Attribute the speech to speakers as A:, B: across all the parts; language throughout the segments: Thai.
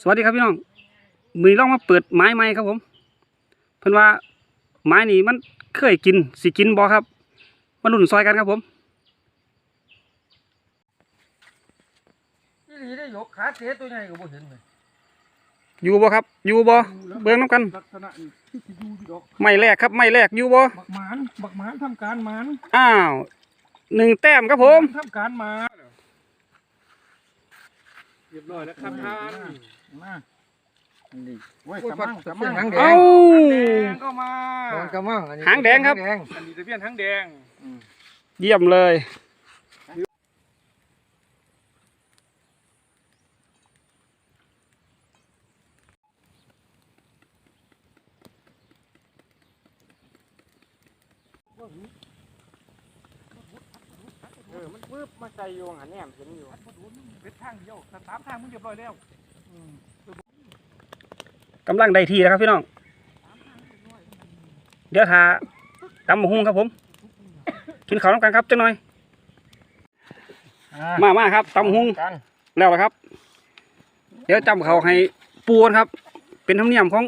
A: สวัสดีครับพี่น้องมือนี้ลองมาเปิดไม้ใหม่ครับผม เพิ่นว่าไม้นี่มันเคยกินสิกินบ่ครับมาลุ้นซอยกันครับผม
B: นี่ดีได้ยกขาเตะตัวใหญ่ก็บ่เห็นเลย
A: อยู่บ่ครับ อยู่บ่เบิ่งน้ำกัน
B: ลักษณะนี้ที่สิอยู่ที่ดอก
A: ไม้แรกครับไม้แรกอยู่บ่
B: บักหมานบักหมานทำการหมาน
A: อ้าวหนึ่งแต้มครับผม
B: ทำการหมาน เรียบร้อยแล้วครับท่าน
C: มานี่โอ้ย
B: โอ้ย
C: กระมัง
B: ปัด
C: กระมังหางแด
A: เอ้าง
B: แดงก็มา
C: โดนกระมังอันนี้
A: หางแดงครับ
C: หางแดง
B: อันนี้ทะเบียนทั้งแดง
A: เยี่ยมเลย
C: เออมันปึ๊บมาใส่อยู่หันแหนมเห็นอยู่
B: เป็นทางเดียวแต่สามทางมึงเรียบร้อยแล้ว
A: กำลังได้ที่แล้วครับพี่น้อง เดี๋ยวทาตำบักหุ่งครับผม กินข้าวน้ำกันครับจังหน่อย มามาครับตำบักหุ่ง
C: กัน
A: แล้วละครับ เดี๋ยวจำเขาให้ปูนครับ เป็นธรรมเนียมของ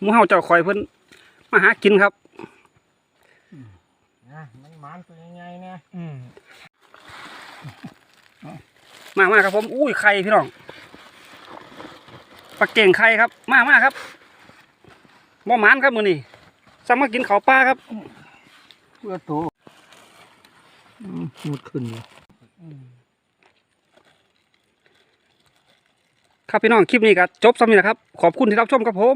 A: หมูเฮาเจ้าคอยเพิ่นมาหากินครับ
C: นะมันหมานตัวใหญ่ๆเนี่ย
B: อืม
A: มามาครับผมอุ้ยไข่พี่น้องปลาเก่งไข่ครับมามาครับบ่หมานครับมื้อนี้ซ้ำมากินข้าวปลาครับ
C: เพื่อโตอืมมุดขึ้นเลย
A: ครับพี่น้องคลิปนี้ก็จบสำนี้นะครับ ขอบคุณที่รับชมครับผม